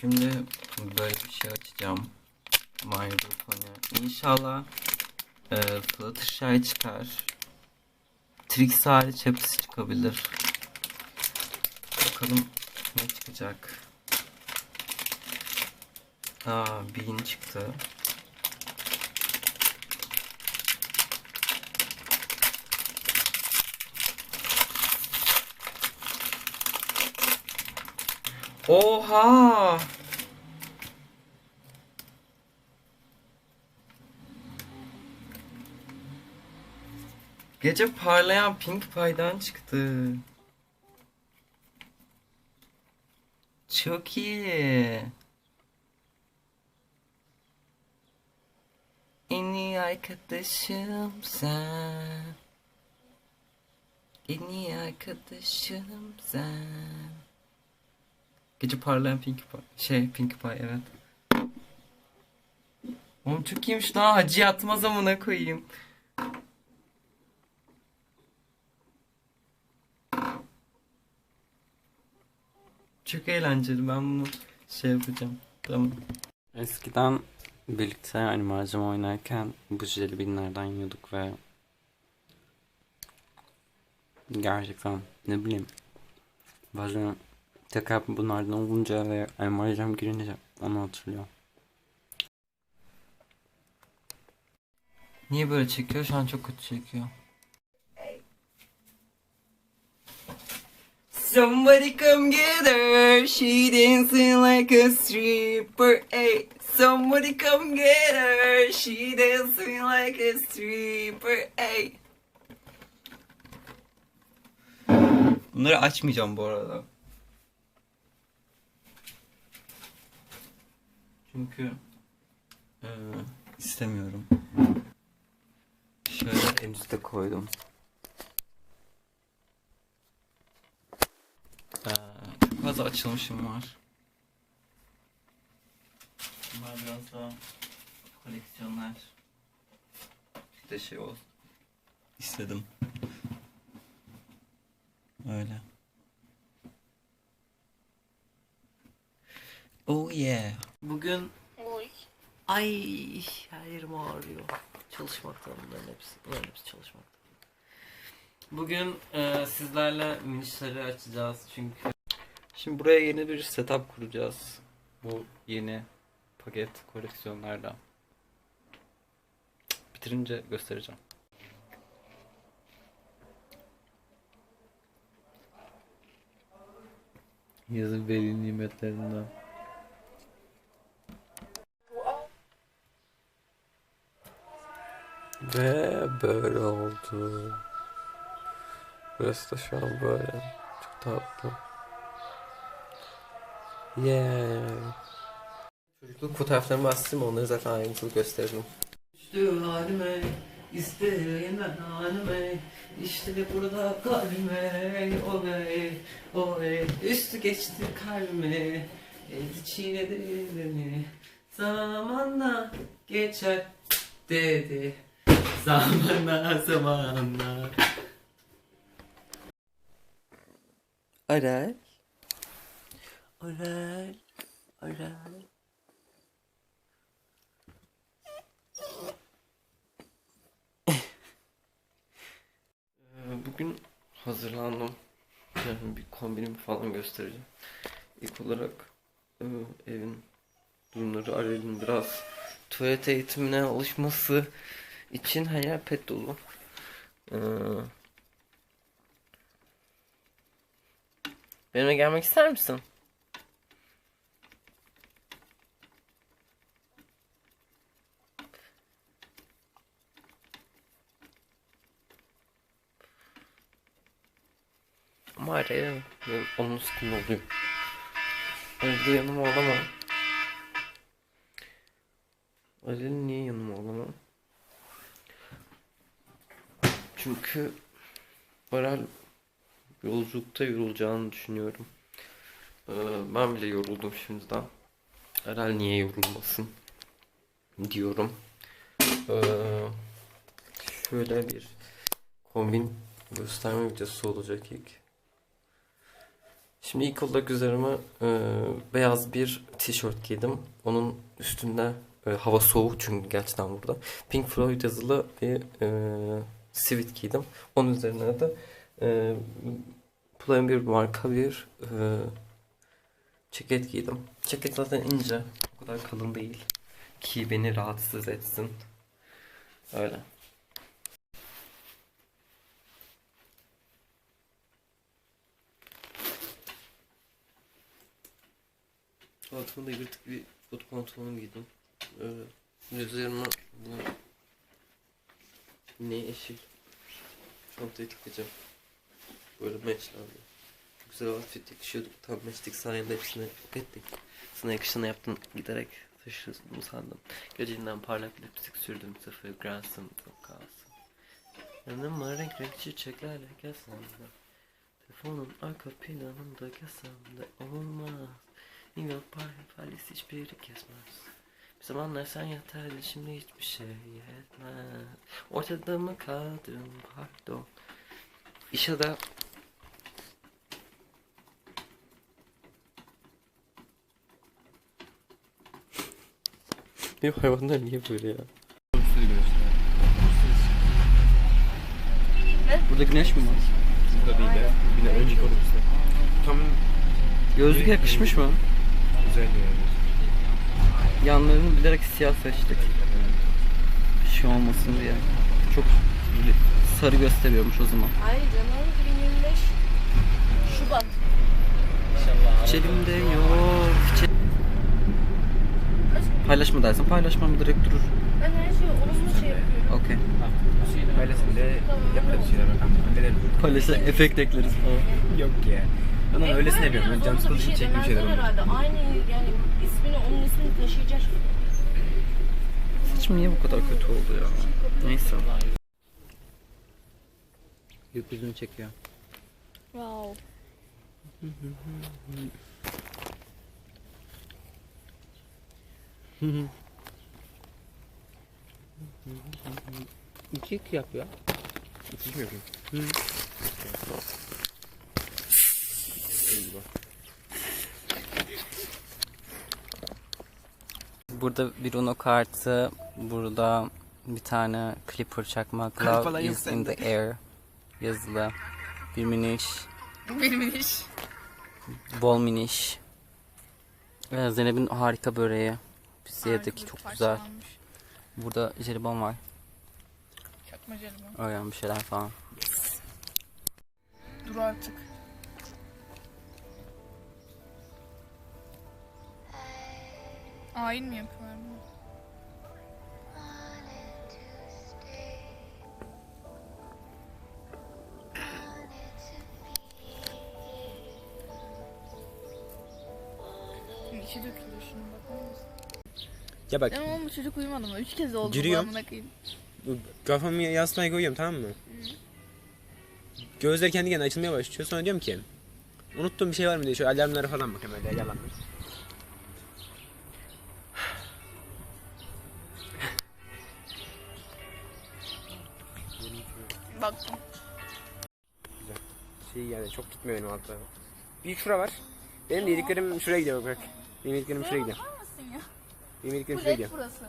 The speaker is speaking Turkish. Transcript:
Şimdi böyle bir şey açacağım. Pony. İnşallah e, Fluttershy çıkar. Trix hariç hepsi çıkabilir. Bakalım ne çıkacak. Aa, Bean çıktı. Oha! Gece parlayan Pink Pie'den çıktı. Çok iyi. En iyi arkadaşım sen. En iyi arkadaşım sen. Gece parlayan Pink Pie. Şey Pink Pie evet. Oğlum çok iyiymiş lan. Hacı yatma zamana koyayım. Çok eğlenceli. Ben bunu şey yapacağım. Tamam. Eskiden birlikte yani malzeme oynarken bu jelibinlerden yiyorduk ve gerçekten ne bileyim bazen tekrar bunlardan olunca ve emarjem girince onu hatırlıyorum. Niye böyle çekiyor? Şu an çok kötü çekiyor. Somebody come get her. She dancing like a stripper. Hey, somebody come get her. She dancing like a stripper. Hey. Bunları açmayacağım bu arada. Çünkü eee, istemiyorum. Şöyle en üstte koydum. Ee, çok fazla açılmışım var. Bunlar biraz daha koleksiyonlar. Bir de şey olsun. İstedim. Öyle. Oh yeah. Bugün Oy. ay her yerim ağrıyor. Çalışmaktan bunların hepsi. Bunların hepsi çalışmaktan. Bugün e, sizlerle minişleri açacağız çünkü. Şimdi buraya yeni bir setup kuracağız. Bu yeni paket koleksiyonlardan. Bitirince göstereceğim. Yazın veli nimetlerinden. Ve böyle oldu. Burası da şu an böyle. Çok tatlı. Yeah. Çocukluk fotoğraflarımı bastım onları zaten ayrıntılı gösterdim. Düştü halime, isteyene halime, işte burada kalbime, oley, oley, üstü geçti kalbime, çiğnedi beni, zamanla geçer dedi, zamanla zamanla. Aral, Aral, Aral. Ee, Bugün hazırlandım. Yani bir kombinimi falan göstereceğim. İlk olarak e, evin durumları Arel'in biraz tuvalet eğitimine alışması için her pet dolu. Ee, benimle gelmek ister misin? Ama araya onun sıkıntı oluyor. Evde yanıma olamam. Ali'nin niye yanıma olamam? Çünkü Aral yolculukta yorulacağını düşünüyorum. Ee, ben bile yoruldum şimdiden. Aral niye yorulmasın diyorum. Ee, şöyle bir kombin gösterme videosu olacak ilk. Şimdi ilk olarak üzerime e, beyaz bir tişört giydim. Onun üstünde e, hava soğuk çünkü gerçekten burada. Pink Floyd yazılı bir e, sivit giydim. Onun üzerine de e, Pull&Bear marka bir e, ceket giydim. Ceket zaten ince. O kadar kalın değil. Ki beni rahatsız etsin. Öyle. Altıma da yırtık bir kot pantolon giydim. Öyle. Üzerime bu ne yeşil çantayı tıklayacağım. Böyle matchlendi. Çok güzel outfit yakışıyordu. Tam matchlik sayende hepsini ettik. Sana yakışını yaptım giderek taşıdım sandım. Geceliğinden parlak lipstick sürdüm. Sıfır Granson çok kalsın. Yanıma renk renk çiçeklerle gelsem de. Telefonun arka planında gelsem de olmaz. New York Paris hiçbiri kesmez. Bir zamanlar sen yatardın şimdi hiçbir şey yetmez. Ortada mı kaldın pardon. İşe de Benim hayvanlar niye böyle ya? Burada güneş mi var? Burada değil de yine önceki otobüste. Tam Gözlük yakışmış mı? güzel yani. Yanlarını bilerek siyah seçtik. Bir şey olmasın diye. Çok sarı gösteriyormuş o zaman. Hayır canım 2025 Şubat. Çelimde yok. Çe- Paylaşma dersen paylaşmam direkt durur. Ben her şeyi olumlu şey yapıyorum. Okey. Ailesi bile yaparız şeyler bakalım. Paylaşsa efekt ekleriz falan. Yok ya. Ben onu öylesine yapıyorum. Ben can Olmasa sıkıldığı için çektiğim şeyler onlar. Aynı yani ismini onun ismini taşıyacak. Saçım niye bu kadar kötü oldu ya? Neyse. Gökyüzünü çekiyor. Wow. İki iki yap ya. Hiç mi yapayım? Burada bir Uno kartı, burada bir tane Clipper çakmak, Love is in the air yazılı. Bir miniş, Benim iş. bol miniş. Ee, Zeynep'in harika böreği. Yedik, çok güzel. Burada jelibon var. Çakma jelibon. Öyle bir şeyler falan. Dur artık. Ayin mi yapıyorlar bunu? İçi dökülüyor şuna bakar mısın? Ya bak Ya oğlum bu çocuk uyumadı mı? Üç kez oldu Giriyorum. bu amına koyayım. bu kafamı yastığa koyuyorum tamam mı? Gözler kendi kendine açılmaya başlıyor. Sonra diyorum ki unuttuğum bir şey var mı diye şöyle alarmlara falan bakıyorum öyle yalanlar. Baktım. Şey yani çok gitmiyor benim altta. Bir şura var. Benim de yediklerim şuraya gidiyor bak. Benim yediklerim şuraya gidiyor. Benim yediklerim Bu şuraya gidiyor. burası.